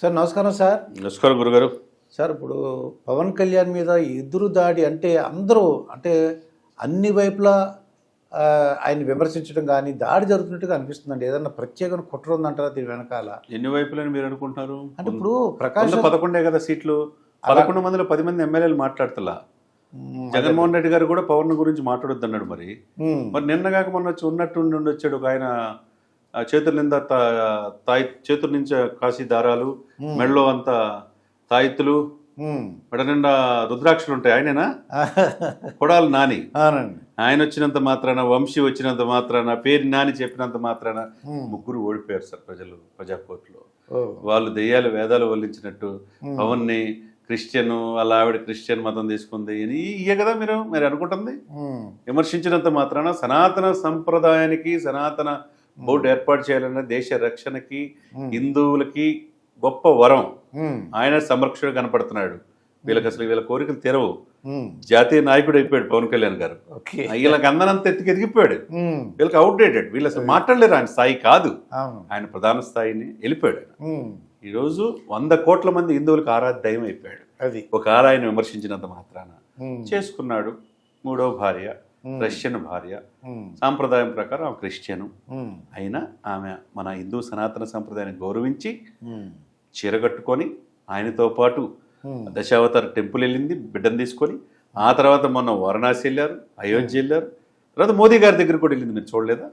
Sir నమస్కారం sir. నమస్కారం గురుగారు. సార్ ఇప్పుడు పవన్ కళ్యాణ్ మీద ఎదురు దాడి అంటే అందరూ అంటే అన్ని వైపులా ఆయన విమర్శించడం కానీ దాడి జరుగుతున్నట్టుగా అనిపిస్తుందండి. ఏదన్నా ప్రత్యేకమైన కుట్ర ఉందంటారా దీని వెనకాల? ఎన్ని వైపులని మీరు అనుకుంటున్నారు? అంటే ఇప్పుడు ప్రకాశం పదకొండే కదా సీట్లు. పదకొండు మందిలో పది మంది ఎమ్మెల్యేలు మాట్లాడుతులా. జగన్మోహన్ రెడ్డి గారు కూడా పవన్ గురించి మాట్లాడొద్దు అన్నాడు మరి మరి నిన్న కాక మొన్న వచ్చి ఉన్నట్టు ఉండి వచ్చాడు ఒక ఆయన చేతుల నింద తా- తాయి చేతుల నుంచి కాశీ దారాలు మెడలో అంత తాయిత్తులు. మెడ నిండా రుద్రాక్షలు ఉంటాయి ఆయనేనా? కొడాలి నాని. ఆయన వచ్చినంత మాత్రాన వంశీ వచ్చినంత మాత్రాన పేరు నాని చెప్పినంత మాత్రాన. ముగ్గురు ఓడిపోయారు సార్ ప్రజలు ప్రజాకోర్టులో. ఓ, వాళ్ళు దెయ్యాలు వేదాలు వల్లించినట్టు పవన్ని క్రిస్టియన్ వాళ్ళ ఆవిడ క్రిస్టియన్ మతం తీసుకుంది అని ఇయ్యే కదా మీరు మీరు అనుకుంటుంది? విమర్శించినంత మాత్రాన సనాతన సంప్రదాయానికి సనాతన బోర్డు ఏర్పాటు చేయాలన్న దేశ రక్షణకి హిందువులకి గొప్ప వరం. ఆయన సంరక్షణ కనపడుతున్నాడు. వీళ్ళకి అసలు వీళ్ళ కోరికలు తెరవు. జాతీయ నాయకుడు అయిపోయాడు పవన్ కళ్యాణ్ గారు. వీళ్ళకి అందనంత ఎత్తుకి ఎదిగిపోయాడు. వీళ్ళకి అవుట్డేటెడ్ వీళ్ళు అసలు మాట్లాడలేరు. ఆయన స్థాయి కాదు. ఆయన ప్రధాన స్థాయిని వెళ్ళిపోయాడు ఈరోజు వంద కోట్ల మంది హిందువులకు ఆరాధ్య అయిపోయాడు అది. ఒక ఆయన విమర్శించినంత మాత్రాన చేసుకున్నాడు మూడో భార్య. రష్యన్ భార్య. సాంప్రదాయం ప్రకారం ఆమె క్రిస్టియను అయినా ఆమె మన హిందూ సనాతన సంప్రదాయాన్ని గౌరవించి చీర కట్టుకొని ఆయనతో పాటు. దశావతార టెంపుల్ వెళ్ళింది బిడ్డను తీసుకొని. ఆ తర్వాత మొన్న వారణాసి వెళ్ళారు అయోధ్య వెళ్ళారు. తర్వాత మోదీ గారి దగ్గర కూడా వెళ్ళింది. మీరు చూడలేదా?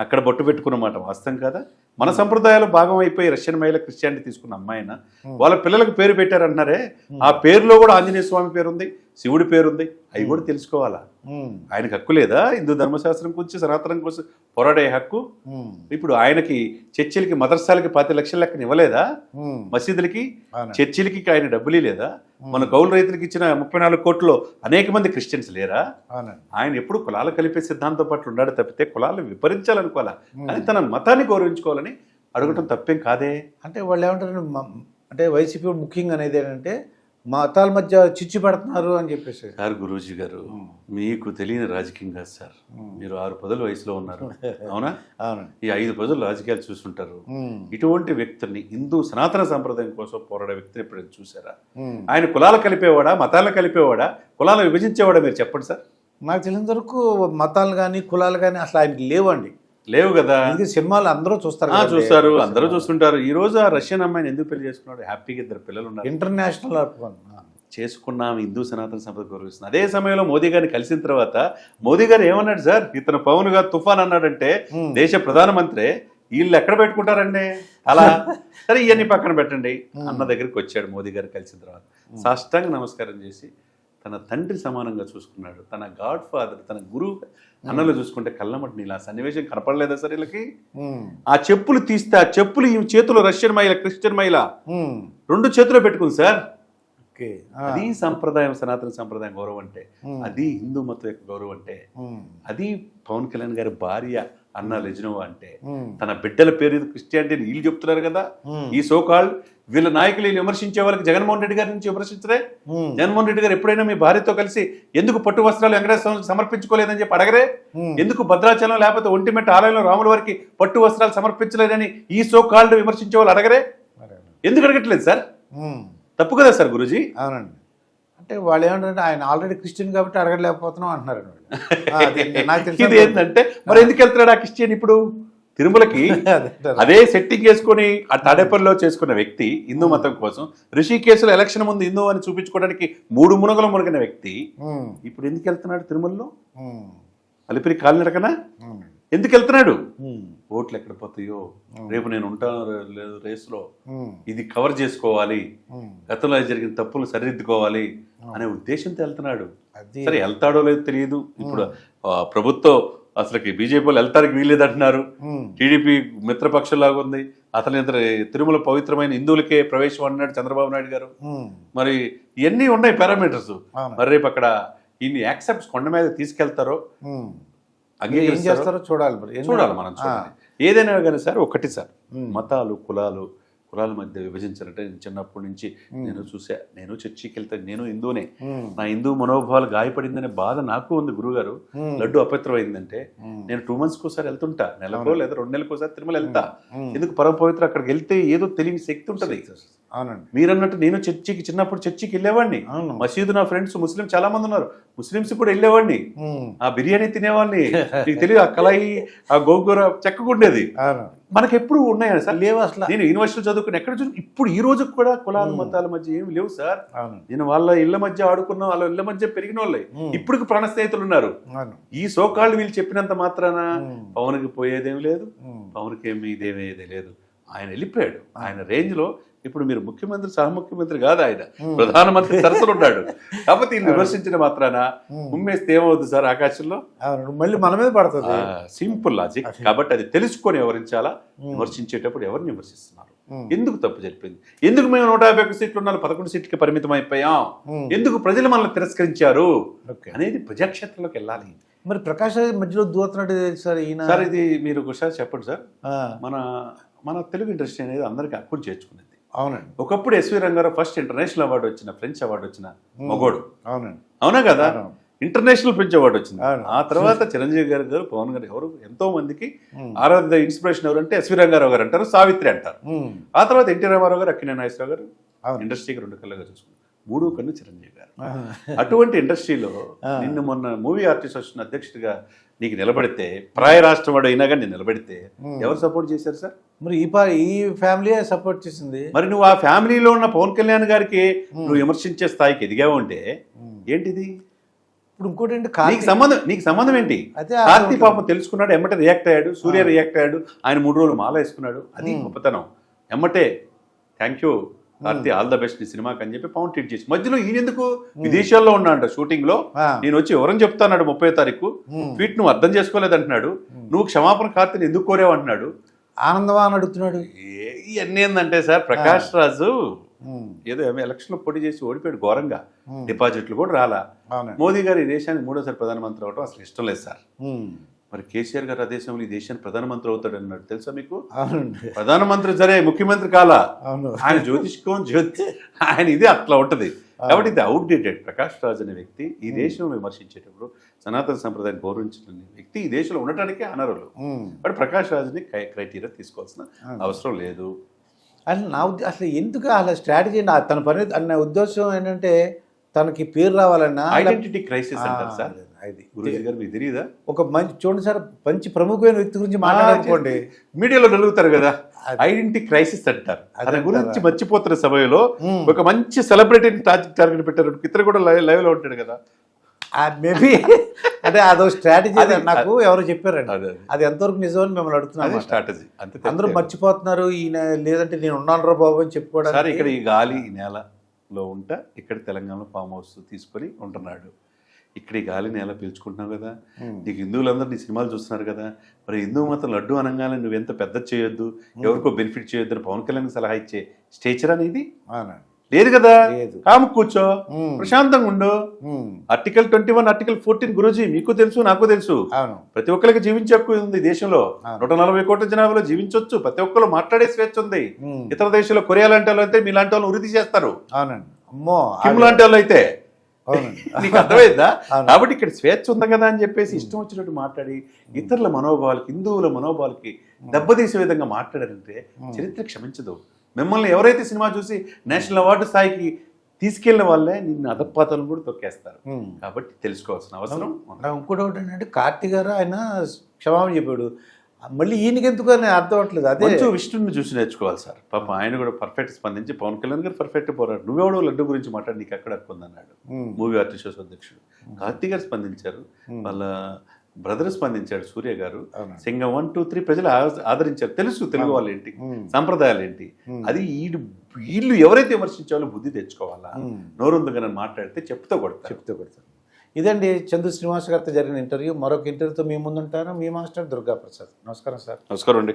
అక్కడ బొట్టు పెట్టుకున్న మాట వాస్తవం కదా? మన సంప్రదాయాలు భాగం అయిపోయి రష్యన్ మహిళ క్రిస్టియానిటీ తీసుకున్న అమ్మాయిన వాళ్ళ పిల్లలకు పేరు పెట్టారంటున్నారే. ఆ పేరులో కూడా ఆంజనేయ స్వామి పేరు ఉంది శివుడి పేరు ఉంది అవి కూడా తెలుసుకోవాలా? ఆయనకు హక్కు లేదా? హిందూ ధర్మశాస్త్రం గురించి సనాతనం కోసం పోరాడే హక్కు? ఇప్పుడు ఆయనకి చర్చిలకి మదర్సాలకి పాతి లక్షల లెక్కన ఇవ్వలేదా. మసీదులకి. చర్చిలకి ఆయన డబ్బులు లేదా మన కౌలు రైతులకు ఇచ్చిన ముప్పై నాలుగు కోట్లు అనేక మంది క్రిస్టియన్స్ లేరా? ఆయన ఎప్పుడు కులాలు కలిపే సిద్ధాంతం పట్ల ఉన్నాడు తప్పితే కులాలు విభరించాలనుకోవాలా కానీ తన మతాన్ని గౌరవించుకోవాలని అడగటం తప్పేం కాదే? అంటే వాళ్ళు ఏమంటారు అంటే వైసీపీ ముఖ్యంగా అనేది ఏంటంటే మతాల మధ్య చిచ్చు పెడుతున్నారు అని చెప్పేసి. సార్ గురూజీ గారు మీకు తెలియని రాజకీయం కాదు సార్. మీరు ఆరు పదుల వయసులో ఉన్నారు. అవునా? అవునండి. ఈ ఐదు పదులు రాజకీయాలు చూస్తుంటారు. ఉమ్, ఇటువంటి వ్యక్తుల్ని హిందూ సనాతన సంప్రదాయం కోసం పోరాడే వ్యక్తిని ఎప్పుడైనా చూసారా. ఆయన కులాలు కలిపేవాడా మతాలను కలిపేవాడా? కులాలను విభజించేవాడా మీరు చెప్పండి సార్. నాకు తెలిసినంత వరకు మతాలు కానీ కులాలు కానీ అసలు ఆయనకి లేవండి. లేవు కదా. అందుకే సినిమాలు అందరూ చూస్తారు. చూస్తారు. అందరూ చూస్తుంటారు. ఈ రోజు ఆ రష్యన్ అమ్మాయిని ఎందుకు పెళ్ళి చేసుకున్నాడు? హ్యాపీగా ఇద్దరు పిల్లలు ఉన్నారు. ఇంటర్నేషనల్. చేసుకున్నాం హిందూ సనాతన సంపద గౌరవిస్తుంది అదే సమయంలో మోదీ గారిని కలిసిన తర్వాత మోదీ గారు ఏమన్నాడు సార్? ఇతను పవన్ గారు తుఫాన్ అన్నాడంటే. దేశ ప్రధానమంత్రి వీళ్ళు ఎక్కడ పెట్టుకుంటారండి? అలా. సరే ఇవన్నీ పక్కన పెట్టండి అన్న దగ్గరికి వచ్చాడు మోదీ గారు కలిసిన తర్వాత. సాష్టాంగ నమస్కారం చేసి తన తండ్రి సమానంగా చూసుకున్నాడు. తన గాడ్ ఫాదర్ తన గురువు అన్నలో చూసుకుంటే కళ్ళమటి నీళ్ళు సన్నివేశం కనపడలేదా సార్ వీళ్ళకి? ఆ చెప్పులు తీస్తే ఆ చెప్పులు ఈ చేతిలో రష్యన్ మహిళ క్రిస్టియన్ మహిళ. రెండు చేతిలో పెట్టుకుంది సార్. అది సంప్రదాయం సనాతన సంప్రదాయం గౌరవం అంటే. అది హిందూ మతం యొక్క గౌరవం అంటే అది పవన్ కళ్యాణ్ గారి భార్య అన్న లెజ్నోవా అంటే తన బిడ్డల పేరు క్రిస్టియానిటీ వీళ్ళు చెప్తున్నారు కదా. ఈ సోకాల్ వీళ్ళ నాయకులు విమర్శించే వాళ్ళకి జగన్మోహన్ రెడ్డి గారి నుంచి విమర్శించరే? జగన్మోహన్ రెడ్డి గారు ఎప్పుడైనా మీ భార్యతో కలిసి ఎందుకు పట్టు వస్త్రాలు వెంకటేశ్వర సమర్పించుకోలేదని చెప్పి అడగరే. ఎందుకు భద్రాచలం లేకపోతే ఒంటిమెట్ట ఆలయంలో రాముల వారికి పట్టు వస్త్రాలు సమర్పించలేదని ఈ సో కాల్డ్ విమర్శించే వాళ్ళు అడగరే? ఎందుకు అడగట్లేదు సార్? తప్పు కదా సార్ గురుజీ? అవునండి. అంటే వాళ్ళు ఏమంటారంటే ఆయన ఆల్రెడీ క్రిస్టియన్ కాబట్టి అడగలేకపోతున్నాం అంటున్నారు నాకు తెలిసి ఇది ఏంటంటే మరి ఎందుకు వెళ్తున్నాడు ఆ క్రిస్టియన్ ఇప్పుడు? తిరుమలకి అదే సెట్టింగ్ చేసుకొని ఆ తాడేపల్లిలో చేసుకున్న వ్యక్తి హిందూ మతం కోసం రిషికేశ్లో ఎలక్షన్ ముందు హిందూ అని చూపించుకోవడానికి మూడు మునగలు మునగిన వ్యక్తి ఉమ్, ఇప్పుడు ఎందుకు వెళ్తున్నాడు తిరుమలలో? ఉమ్, అలిపిరి కాలినడకనా ఎందుకు వెళ్తున్నాడు? ఓట్లు ఎక్కడ పోతాయో? రేపు నేను ఉంటాను లేదు రేసులో. ఇది కవర్ చేసుకోవాలి. గతంలో జరిగిన తప్పులు సరిదిద్దుకోవాలి. అనే ఉద్దేశంతో వెళ్తున్నాడు. సరే వెళ్తాడో లేదో తెలియదు. ఇప్పుడు ప్రభుత్వం అసలుకి బీజేపీ వాళ్ళు వెళ్తానికి వీల్లేదు అంటున్నారు ఉమ్, టీడీపీ మిత్రపక్షంలాగా ఉంది. అతని తిరుమల పవిత్రమైన హిందువులకే ప్రవేశం అన్నాడు చంద్రబాబు నాయుడు గారు. మరి ఇవన్నీ ఉన్నాయి పారామీటర్స్. మరి రేపు అక్కడ ఇన్ని యాక్సెప్ట్స్ కొండ మీద తీసుకెళ్తారో అంగీకరిస్తారో చేస్తారో చూడాలి మరి. చూడాలి మనం చూడాలి. ఏదైనా కానీ సార్ ఒకటి సార్. మతాలు కులాలు కులాల మధ్య విభజించారంటే నేను చిన్నప్పటి నుంచి నేను చూసా నేను చర్చికి వెళ్తాను నేను హిందూనే నా హిందూ మనోభావాలు గాయపడిందనే బాధ నాకు ఉంది గురుగారు లడ్డు అపవిత్రం అయిందంటే నేను టూ మంత్స్కి ఒకసారి వెళ్తుంటా. నెలకో లేదా రెండు నెలలకు ఒకసారి తిరుమల వెళ్తా. ఎందుకు పరమ పవిత్ర అక్కడికి వెళ్తే ఏదో తెలియని శక్తి ఉంటుంది. అవునండి. మీరన్నట్టు నేను చర్చికి చిన్నప్పుడు చర్చికి వెళ్ళేవాడిని. మసీదు నా ఫ్రెండ్స్ ముస్లిం చాలా మంది ఉన్నారు. ముస్లిమ్స్ కూడా వెళ్ళేవాడిని. ఆ బిర్యానీ తినేవాడిని. నీకు తెలియదు ఆ కళాయి ఆ గోంగూర చెక్కకుండేది మనకి ఎప్పుడు ఉన్నాయా సార్? లేవు అసలు. నేను యూనివర్సిటీ చదువుకుని ఎక్కడ చదువు ఇప్పుడు ఈ రోజు కూడా కులాల మతాల మధ్య ఏమి లేవు సార్. నేను వాళ్ళ ఇళ్ళ మధ్య ఆడుకున్న వాళ్ళ ఇళ్ళ మధ్య పెరిగిన వాళ్ళే. ఇప్పుడు ప్రాణ స్నేహితులు ఉన్నారు. ఈ సోకాళ్ళు వీళ్ళు చెప్పినంత మాత్రాన. పవన్కి పోయేదేం లేదు. పవన్కి ఏమి ఇదేమేది లేదు. ఆయన వెళ్ళిపోయాడు. ఆయన రేంజ్లో ఇప్పుడు మీరు ముఖ్యమంత్రి సహ ముఖ్యమంత్రి కాదు ఆయన. ప్రధానమంత్రి సరసలు ఉన్నాడు. కాకపోతే వీళ్ళు విమర్శించిన మాత్రాన ఉమ్మేస్తే ఏమవుతుంది సార్ ఆకాశంలో మళ్ళీ మన మీద పడుతుంది. Simple logic. కాబట్టి అది తెలుసుకొని వివరించాలా విమర్శించేటప్పుడు ఎవరిని విమర్శిస్తున్నారు. ఎందుకు తప్పు జరిపింది? ఎందుకు మేము నూట యాభై ఒక్క సీట్లు ఉన్నారు పదకొండు సీట్లకి పరిమితం అయిపోయాం. ఎందుకు ప్రజలు మనల్ని తిరస్కరించారు? అనేది ప్రజాక్షేత్రంలోకి వెళ్ళాలి. మరి ప్రకాష్ రాజ్ మధ్యలో దూరుతున్నట్టు సార్ ఈయన. సార్ ఇది మీరు ఒకసారి చెప్పండి సార్. మన మన తెలుగు ఇండస్ట్రీ అనేది అందరికీ హక్కులు చేర్చుకునేది అవునండి ఒకప్పుడు SV Ranga Rao first international award వచ్చిన ఫ్రెంచ్ అవార్డు వచ్చిన మగోడు అవునండి అవునా కదా. ఇంటర్నేషనల్ ఫ్రెంచ్ అవార్డు వచ్చింది. ఆ తర్వాత చిరంజీవి గారు గారు పవన్ గారు ఎవరు ఎంతో మందికి. ఆరాధ్య ఇన్స్పిరేషన్ ఎవరంటే ఎస్వి రంగారావు గారు అంటారు సావిత్రి అంటారు. ఆ తర్వాత ఎన్టీ రామారావు గారు అక్కినే నాగేశ్వరరావు గారు. ఇండస్ట్రీకి రెండు కళ్ళగా చూసుకున్నారు మూడు కన్ను చిరంజీవి గారు. అటువంటి ఇండస్ట్రీలో. నిన్ను మొన్న మూవీ ఆర్టిస్ట్ వచ్చిన అధ్యక్షుడిగా నీకు నిలబడితే ప్రాయ రాష్ట్రం వాడు అయినా కానీ నేను నిలబడితే. ఎవరు సపోర్ట్ చేశారు సార్? మరి ఈ ఈ ఫ్యామిలీ సపోర్ట్ చేసింది. మరి నువ్వు ఆ ఫ్యామిలీలో ఉన్న పవన్ కళ్యాణ్ గారికి నువ్వు విమర్శించే స్థాయికి ఎదిగావు అంటే. ఏంటిది? ఇప్పుడు ఇంకోటి ఏంటి? నీకు సంబంధం నీకు సంబంధం ఏంటి? అదే కార్తీ పాపం తెలుసుకున్నాడు ఎమ్మటే రియాక్ట్ అయ్యాడు సూర్య రియాక్ట్ అయ్యాడు ఆయన మూడు రోజులు మాల వేసుకున్నాడు. అది గొప్పతనం. ఎమ్మటే thank you Karthi all the best నీ సినిమాకి అని చెప్పి పవన్ ట్వీట్ చేసి మధ్యలో ఈయన ఎందుకు విదేశాల్లో ఉన్నాడు షూటింగ్లో. నేను వచ్చి ఎవరని చెప్తాన్నాడు ముప్పై తారీఖు? ఉమ్. ట్వీట్ నువ్వు అర్థం చేసుకోలేదు అంటున్నాడు నువ్వు క్షమాపణ కార్తీని ఎందుకు కోరావు అంటున్నాడు. ఆనందమా అని అడుగుతున్నాడు. ఏ- ఇవన్నీ ఏంటంటే సార్ ప్రకాష్ రాజు. ఏదో ఎలక్షన్లో పోటీ చేసి ఓడిపోయాడు ఘోరంగా. డిపాజిట్లు కూడా రాలా. మోదీ గారు ఈ దేశానికి మూడోసారి ప్రధానమంత్రి అవడం అసలు ఇష్టం లేదు సార్. మరి కేసీఆర్ గారు ఆ దేశంలో ఈ దేశానికి ప్రధానమంత్రి అవుతాడు అన్నాడు. తెలుసా మీకు? అవునండి. ప్రధానమంత్రి సరే ముఖ్యమంత్రి కాలా. అవును. ఆయన జ్యోతిష్కం జ్యోతి ఆయన ఇది అట్లా ఉంటది. కాబట్టి ఇది అవుట్డేటెడ్ ప్రకాష్ రాజ్ అనే వ్యక్తి ఈ దేశం విమర్శించేటప్పుడు సనాతన సంప్రదాయం గౌరవించిన వ్యక్తి ఈ దేశంలో ఉండటానికే అనరులు. బట్ ప్రకాష్ రాజ్ని క్రైటీరియా తీసుకోవాల్సిన అవసరం లేదు. అసలు నా అసలు ఎందుకు అలా స్ట్రాటజీ నా తన పని నా ఉద్దేశం ఏంటంటే తనకి పేరు రావాలన్నా ఐడెంటిటీ క్రైసిస్ అంటారు సార్. అది గురుజీ గారు మీకు తెలియదా ఒక మంచి చూడండి సార్ మంచి ప్రముఖమైన వ్యక్తి గురించి మాట్లాడాలనుకోండి. మీడియాలో కలుగుతారు కదా? ఐడెంటిటీ క్రైసిస్ అంటారు. దాని గురించి మర్చిపోతున్న సమయంలో. ఒక మంచి సెలబ్రిటీని టార్గెట్ టార్గెట్ పెట్టారు ఇతరు కూడా లైవ్లో ఉంటాడు కదా? మేబీ. అంటే అదో స్ట్రాటజీ నాకు ఎవరో చెప్పారండి. అదే అది. ఎంతవరకు నిజమని మిమ్మల్ని అదే అడుగుతున్నాను స్ట్రాటజీ అంతే అందరూ. మర్చిపోతున్నారు ఈయన లేదంటే నేను ఉన్నాను రా బాబు అని సార్ చెప్పుకోవడానికి ఇక్కడ ఈ గాలి ఈ నేలలో ఉంటా ఇక్కడ తెలంగాణలో ఫామ్ హౌస్ తీసుకొని ఉంటున్నాడు. ఇక్కడ ఈ గాలి నేల పీల్చుకుంటున్నావు కదా. నీకు హిందువులందరూ నీ సినిమాలు చూస్తున్నారు కదా? మరి హిందూ మతం లడ్డు అనగానే నువ్వు ఎంత పెద్ద చేయొద్దు ఎవరికో బెనిఫిట్ చేయొద్దు అని పవన్ కళ్యాణ్ సలహా ఇచ్చే స్టేచర్ అనేది అవునండి. లేదు కదా. కాము కూర్చో. ప్రశాంతంగా ఉండు. Article twenty one article fourteen Guruji మీకు తెలుసు నాకు తెలుసు. అవును. ప్రతి ఒక్కరికి జీవించే హక్కు ఉంది దేశంలో. నూట నలభై కోట్ల జనాభాలో జీవించవచ్చు ప్రతి ఒక్కరు మాట్లాడే స్వేచ్ఛ ఉంది. ఇతర దేశాల్లో కొరియా లాంటి వాళ్ళు అయితే మీలాంటి వాళ్ళు వృద్ధి చేస్తారు. అవునండి. కిమ్ లాంటి వాళ్ళు అయితే. నీకు అర్థమైందా. కాబట్టి ఇక్కడ స్వేచ్ఛ ఉంది కదా అని చెప్పేసి ఇష్టం వచ్చినట్టు మాట్లాడి ఇతరుల మనోభావాలకి హిందువుల మనోభావాలకి దెబ్బతీసే విధంగా మాట్లాడారంటే చరిత్ర క్షమించదు. మిమ్మల్ని ఎవరైతే సినిమా చూసి నేషనల్ అవార్డు స్థాయికి తీసుకెళ్ళిన వాళ్ళే నిన్ను అధపాతాలను కూడా తొక్కేస్తారు. కాబట్టి తెలుసుకోవాల్సిన అవసరం ఇంకోటి ఒకటి ఏంటంటే కార్తీక్ గారు ఆయన క్షమాపణ చెప్పాడు. మళ్ళీ ఈయనకి ఎందుకు అని అర్థం అవట్లేదు అదే మంచు విష్ణుని చూసి నేర్చుకోవాలి సార్. పాప ఆయన కూడా పర్ఫెక్ట్ స్పందించి పవన్ కళ్యాణ్ గారు పర్ఫెక్ట్ పోరాడు. నువ్వెవడో లడ్డు గురించి మాట్లాడి నీకు ఉందన్నాడు. మ్మ్. మూవీ ఆర్టిస్ట్ అధ్యక్షుడు. కార్తీక్ గారు స్పందించారు. వాళ్ళ బ్రదర్ స్పందించాడు సూర్య గారు. సింగం వన్ టూ త్రీ ప్రజలు ఆదరించారు. తెలుసు తెలుగు వాళ్ళు ఏంటి. సంప్రదాయాలు ఏంటి అది వీళ్ళు వీళ్ళు ఎవరైతే విమర్శించాలో బుద్ధి తెచ్చుకోవాలా. నోరుందుగా మాట్లాడితే చెప్తూ కొడతారు. చెప్తూ కొడతాను ఇదండి చందు శ్రీనివాస్ గారితో జరిగిన ఇంటర్వ్యూ. మరొక ఇంటర్వ్యూతో మీ ముందుంటాను. మీ మాస్టర్ దుర్గా ప్రసాద్ నమస్కారం సార్. నమస్కారం అండి.